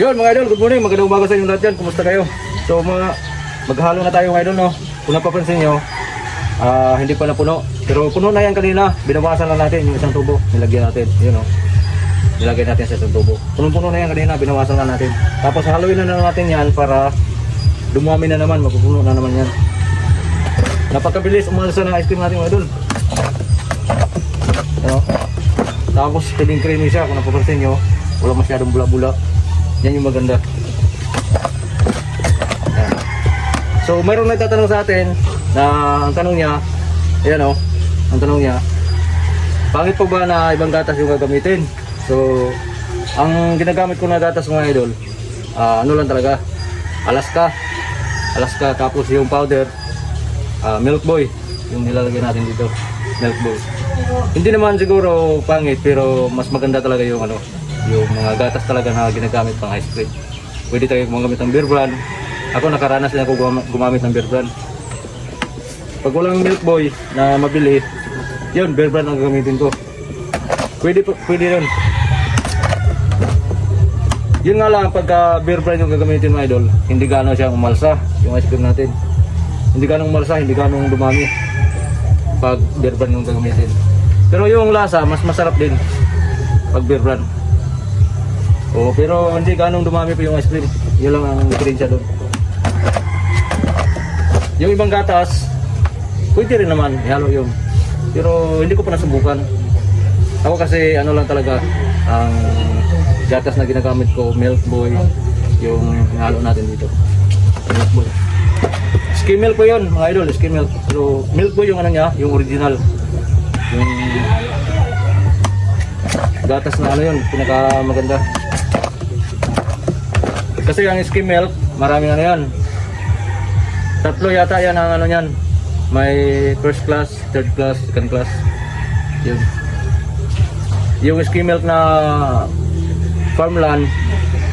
Yun mga idol, good morning, magandang umaga sa inyo lahat dyan, kumusta kayo? So mga, maghalo na tayo mga idol no, kung napapansin nyo, ah, hindi pa na puno, pero puno na yan kanina, binawasan lang natin yung isang tubo, nilagyan natin, yun o, nilagay natin sa isang tubo. Punong-puno na yan kanina, binawasan lang natin. Tapos haluin na naman natin yan para dumami na naman, mapupuno na naman yan. Napakabilis umalsa ng ice cream natin mga idol. Ano? Tapos piling creamy siya kung napapansin nyo. Wala masyadong bula-bula. Yan yung maganda. So mayroong nagtatanong sa atin na ang tanong niya, ayan o, ang tanong niya, pangit po ba na ibang gatas yung gagamitin? So, ang ginagamit ko na gatas mga idol, ah, ano lang talaga, Alaska, Alaska tapos yung powder, ah, Milk Boy, yung nilalagay natin dito, Milk Boy. Hindi naman siguro pangit pero mas maganda talaga yung ano, yung mga gatas talaga na ginagamit pang ice cream. Pwede tayo gumagamit ng beer brand. Ako nakaranas din ako guma- gumamit ng beer brand. Pag walang Milk Boy na mabili, yun, beer brand ang gagamitin ko. Pwede, pwede rin. Yun nga lang, pagka beer brand yung gagamitin mo idol, hindi gano'n siya umalsa, yung ice cream natin. Hindi gano'ng umalsa, hindi gano'ng dumami. Pag beer brand yung gagamitin. Pero yung lasa, mas masarap din. Pag beer brand. Oo, pero hindi ganong dumami pa yung ice cream. Yun lang ang diferensya doon. Yung ibang gatas, pwede rin naman, ihalo yun. Pero hindi ko pa nasubukan. Ako kasi ano lang talaga, ang gatas na ginagamit ko, Milk Boy, yung ihalo natin dito. Milk Boy. Skim milk po yun, mga idol, skim milk. Pero milk boy yung ano niya, yung original. Yung gatas na ano yun, pinaka maganda. Kasi ang skim milk, maraming ano yan. Tatlo yata yan ang ano yan. May first class, third class, second class. Yun. Yung skim milk na farmland,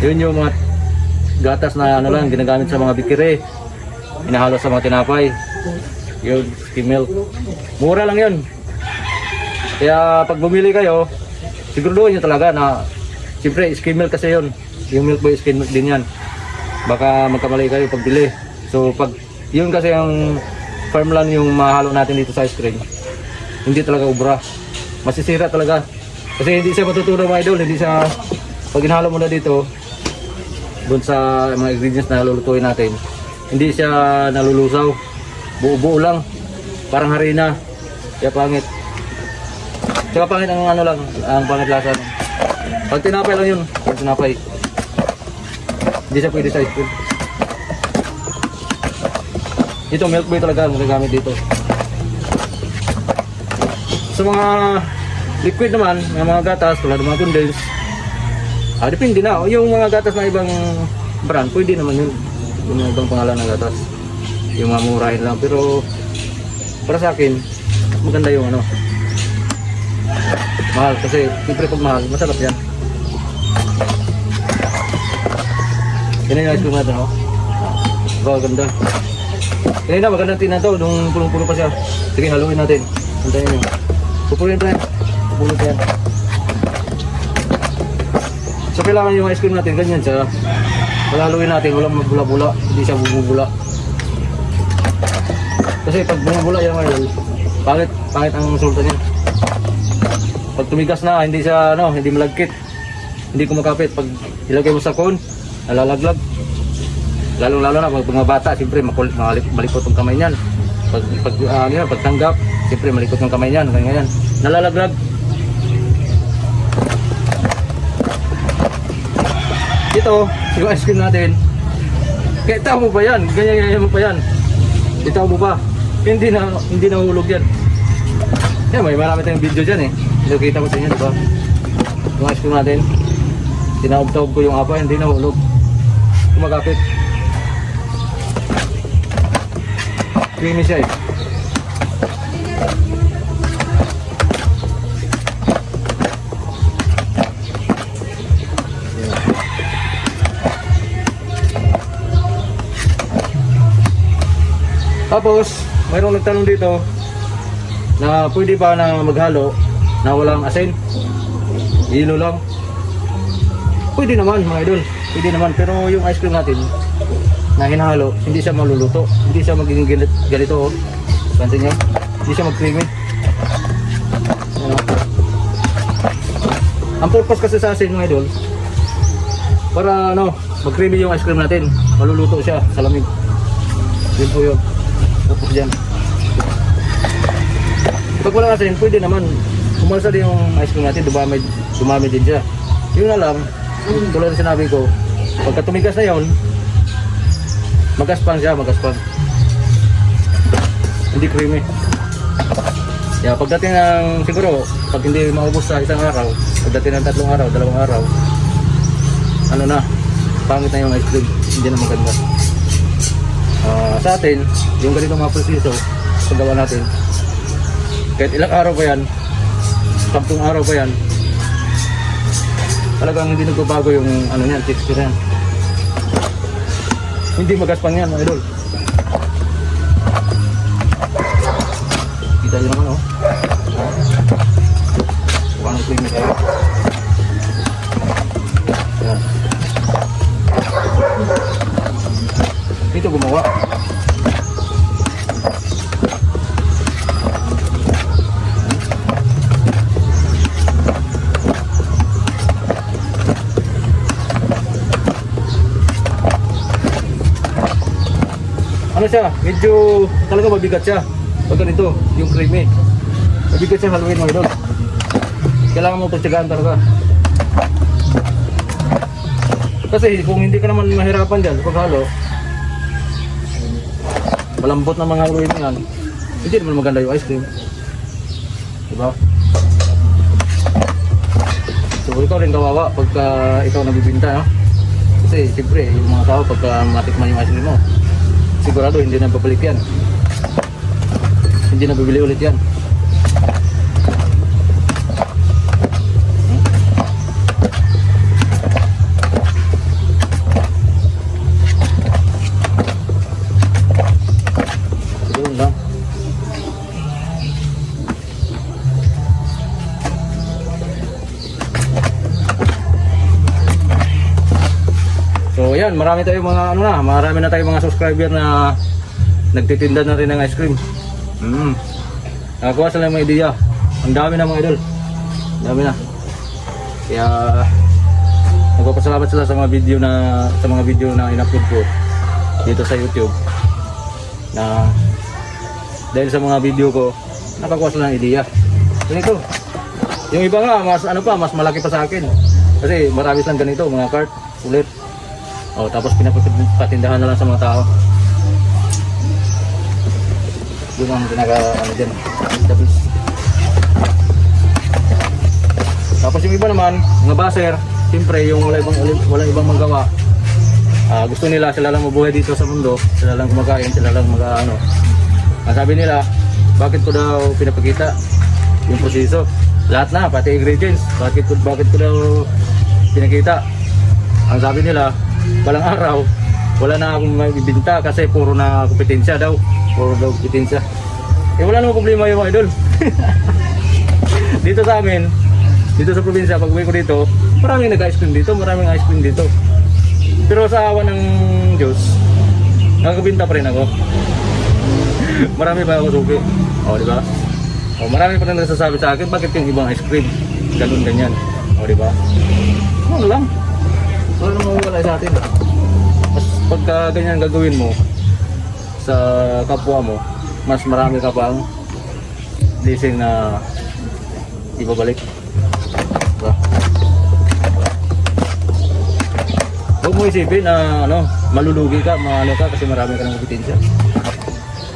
yun yung mga gatas na ano lang, ginagamit sa mga bikire. Inahalo sa mga tinapay. Yun, skim milk. Mura lang yun. Kaya pag bumili kayo, siguraduhin nyo talaga na siyempre skim milk kasi yun. Yung milk boy skim milk din yan. Baka magkamali kayo pag bili. So pag yun kasi ang farmland yung mahalo natin dito sa ice cream. Hindi talaga ubra. Masisira talaga. Kasi hindi siya matutunaw mga idol. Hindi siya, pag inhalo mo na dito, doon sa mga ingredients na lulutuin natin, hindi siya nalulusaw. Buo-buo lang. Parang harina. Kaya pangit. Tsaka pangit ang ano lang, ang pangit lasa. Pag tinapay lang yun, pag tinapay. Hindi siya pwede sa ice cream. Ito, milk boy talaga ang nagagamit dito. Sa mga liquid naman, ng mga gatas, tulad ng mga condense, ah, depende na. Yung mga gatas na ibang brand, pwede naman yun. Yung mga ibang pangalan ng gatas. Yung mga murahin lang. Pero, para sa akin, maganda yung ano, mahal. Kasi, siyempre pag mahal, masarap yan. Yung ice cream natin, oh. Ito, ganda. Kanina, magandang tingnan to. Nung pulong-pulo pa siya. Sige, haluin natin. Antayin nyo. Pupulin yan. Pupulin yan. So, kailangan yung ice cream natin. Ganyan siya. Palaluin natin. Walang magbula-bula. Hindi siya bumubula. Kasi pag bumubula yan ngayon, pangit, pangit ang resulta niya. Pag tumigas na, hindi siya, ano, hindi malagkit. Hindi kumakapit. Pag ilagay mo sa cone, nalalaglag. Lalong lalo na pag mga bata, siyempre malikot ang kamay niyan. Pag, pag, uh, ano yan, pagtanggap, siyempre malikot ang kamay niyan. Ganyan yan. Nalalaglag. Ito, yung ice cream natin. Tao mo ba yan? Ganyan ganyan mo pa yan. Itaw mo ba? Hindi na hindi nahulog yan. Yan, may marami tayong video dyan eh. Nakita mo sa inyo, di ba? Yung ice cream natin. Tinaob-taob ko yung apa, hindi nahulog. Kumagapit. Creamy siya eh. Tapos, mayroong nagtanong dito na pwede ba na maghalo na walang asin? Hilo lang. Pwede naman mga idol. Pwede naman. Pero yung ice cream natin, na hinahalo, hindi siya maluluto. Hindi siya magiging ganit, ganito. Oh. Pansin nyo? Hindi siya mag-creamy. Ano? Ang purpose kasi sa asin mga idol, para ano, mag-creamy yung ice cream natin. Maluluto siya sa lamig. Yun po yun. Tapos dyan. Pag wala asin, pwede naman. Umalsa din yung ice cream natin, dumami, dumami din siya. Yun na lang, tulad ng sinabi ko, pagka tumigas na yun, magaspang siya, magaspang. Hindi creamy. Kaya pagdating ng, siguro, pag hindi maubos sa isang araw, pagdating ng tatlong araw, dalawang araw, ano na, pangit na yung ice cream, hindi na maganda. Ah, sa atin, yung ganitong mga proseso, paggawa natin, kahit ilang araw pa yan, sampung araw pa yan, talagang hindi nagbabago yung ano niyan, texture yan. Hindi magaspang yan, mga idol. Kita nyo naman, oh. Mukhang ang creamy tayo. Yan. Ito gumawa. Siya, medyo talaga mabigat siya. Pag ganito, yung creamy. Mabigat siya haluin mo idol. Kailangan mo pagtsagaan talaga. Kasi kung hindi ka naman mahirapan dyan sa paghalo, malambot na mga mo yan, hindi naman maganda yung ice cream. Diba? So ikaw rin kawawa pagka ikaw nabibinta, no? Kasi siyempre, yung mga tao pagka matikman yung ice cream mo, sigurado hindi na babalik yan. Hindi na bibili ulit yan. So yan, marami tayong mga ano na, marami na tayong mga subscriber na nagtitinda na rin ng ice cream. Mm. Nakakuha sila ng mga ideya. Ang dami na mga idol. Ang dami na. Kaya nagpapasalamat sila sa mga video na sa mga video na in-upload ko dito sa YouTube. Na dahil sa mga video ko, nakakuha sila ng ideya. Ganito. Yung iba nga, mas ano pa, mas malaki pa sa akin. Kasi marami silang ganito, mga cart, ulit. Oh, tapos pinapatindahan na lang sa mga tao. Yun ang pinaka ano dyan. Tapos, tapos yung iba naman, mga baser, siyempre yung wala ibang, wala ibang magawa. Ah, gusto nila sila lang mabuhay dito sa mundo, sila lang kumakain, sila lang mag ano. Ang sabi nila, bakit ko daw pinapakita yung proseso? Lahat na, pati ingredients, bakit ko, bakit ko daw pinakita? Ang sabi nila, balang araw, wala na akong maibibinta kasi puro na kompetensya daw. Puro daw kompetensya. Eh wala namang problema yung mga idol. dito sa amin, dito sa probinsya, pag uwi ko dito, maraming nag-ice cream dito, maraming ice cream dito. Pero sa awa ng Diyos, nakakabinta pa rin ako. marami pa ako suki. O, di ba? O, marami pa rin nagsasabi sa akin, bakit yung ibang ice cream? Ganun, ganyan. O, di ba? Ano lang. Wala namang mawala sa atin. Mas pagka ganyan gagawin mo sa kapwa mo, mas marami ka pang blessing na ibabalik. Diba? Huwag mo isipin na ano, malulugi ka, maano ka kasi marami ka ng kompetensya.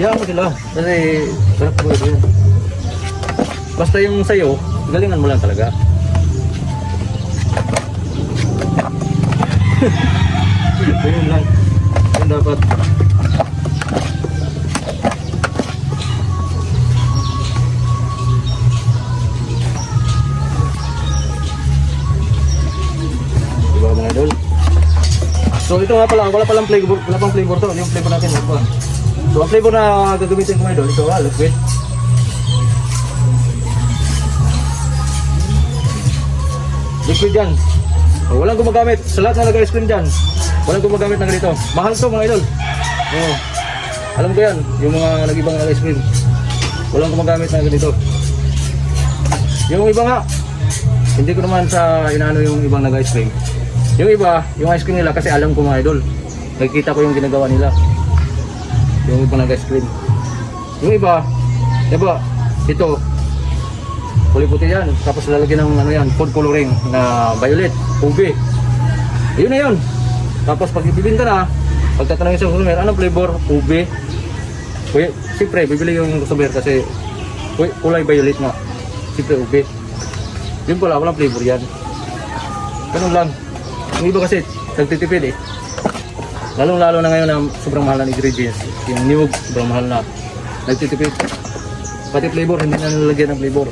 Hayaan mo sila kasi sarap ko yun. Basta yung sayo, galingan mo lang talaga. Ayun lang. Yun dapat. Diba mga idol? So ito nga pala, wala palang flavor, wala pang flavor to. Ano Yung flavor natin, ba? So ang flavor na gagamitin ko mga idol, ito ah, liquid. Liquid yan. Oh, walang gumagamit. Sa lahat na nag-ice cream dyan, walang gumagamit ng ganito. Mahal to mga idol. Oo. Alam ko yan, yung mga nag-ibang nag-ice cream. Walang gumagamit ng ganito. Yung iba nga, hindi ko naman sa inaano yung ibang nag-ice cream. Yung iba, yung ice cream nila kasi alam ko mga idol. Nakikita ko yung ginagawa nila. Yung ibang nag-ice cream. Yung iba, diba, ito, kulay puti yan. Tapos lalagyan ng ano yan, food coloring na violet, ube. Yun na yun. Tapos pag ibibinta na, pagtatanungin sa customer, anong flavor? Ube. Uy, siyempre, bibili yung customer kasi uy, kulay violet nga. Siyempre, ube. Yun pala, walang flavor yan. Ganun lang. Yung iba kasi, nagtitipid eh. Lalong lalo na ngayon na sobrang mahal na ingredients. Yung niyog, sobrang mahal na. Nagtitipid. Pati flavor, hindi na nilalagyan ng flavor.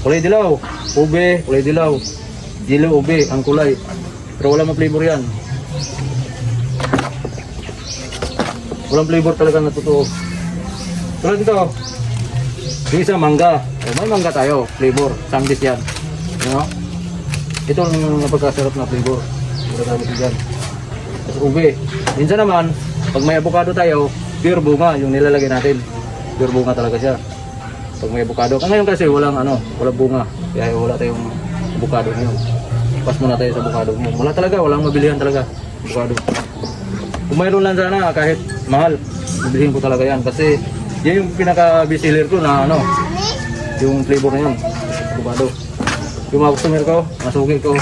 Kulay dilaw, ube, kulay dilaw. Dilaw, ube, ang kulay. Pero wala mo flavor yan. Walang flavor talaga na totoo. Tulad nito, yung isa mangga. O, may mangga tayo, flavor. Sandwich yan. You know? Ito ang napagkasarap na flavor. Tayo dyan. Tapos ube. Minsan naman, pag may avocado tayo, pure bunga yung nilalagay natin. Pure bunga talaga siya. Pag may avocado. Kung ngayon kasi walang ano, walang bunga. Kaya wala tayong avocado ngayon. Pas muna tayo sa avocado. Wala talaga, walang mabilihan talaga. Avocado. Kung mayroon lang sana, kahit mahal, bibilihin ko talaga yan. Kasi yan yung pinaka-best seller ko na ano, yung flavor na yun. Avocado. Yung mga customer ko, masuki ko,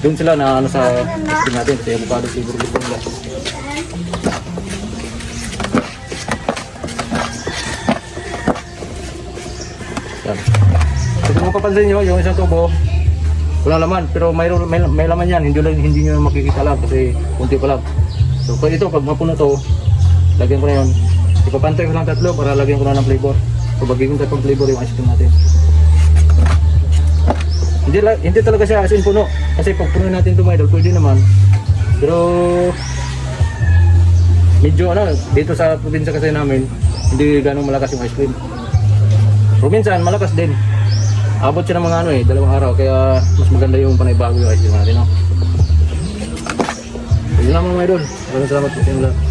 doon sila na ano sa ice natin, sa avocado flavor gusto. Yan. Kasi kung mapapansin nyo, yung isang tubo, wala laman, pero mayroon may, may laman yan, hindi lang hindi niyo makikita lang kasi kunti pa lang. So pag ito, pag mapuno to, lagyan ko na yun. Ipapantay ko lang tatlo para lagyan ko na ng flavor. So bagay ko tatlong flavor yung ice cream natin. Hindi, hindi talaga siya as in puno. Kasi pag puno natin ito idol, pwede naman. Pero medyo ano, dito sa probinsya kasi namin, hindi ganong malakas yung ice cream. Pero minsan, malakas din. Abot siya ng mga ano eh, dalawang araw. Kaya mas maganda yung panaybago yung ice cream natin, no? Yun lang mga idol. Maraming salamat po sa inyo lahat.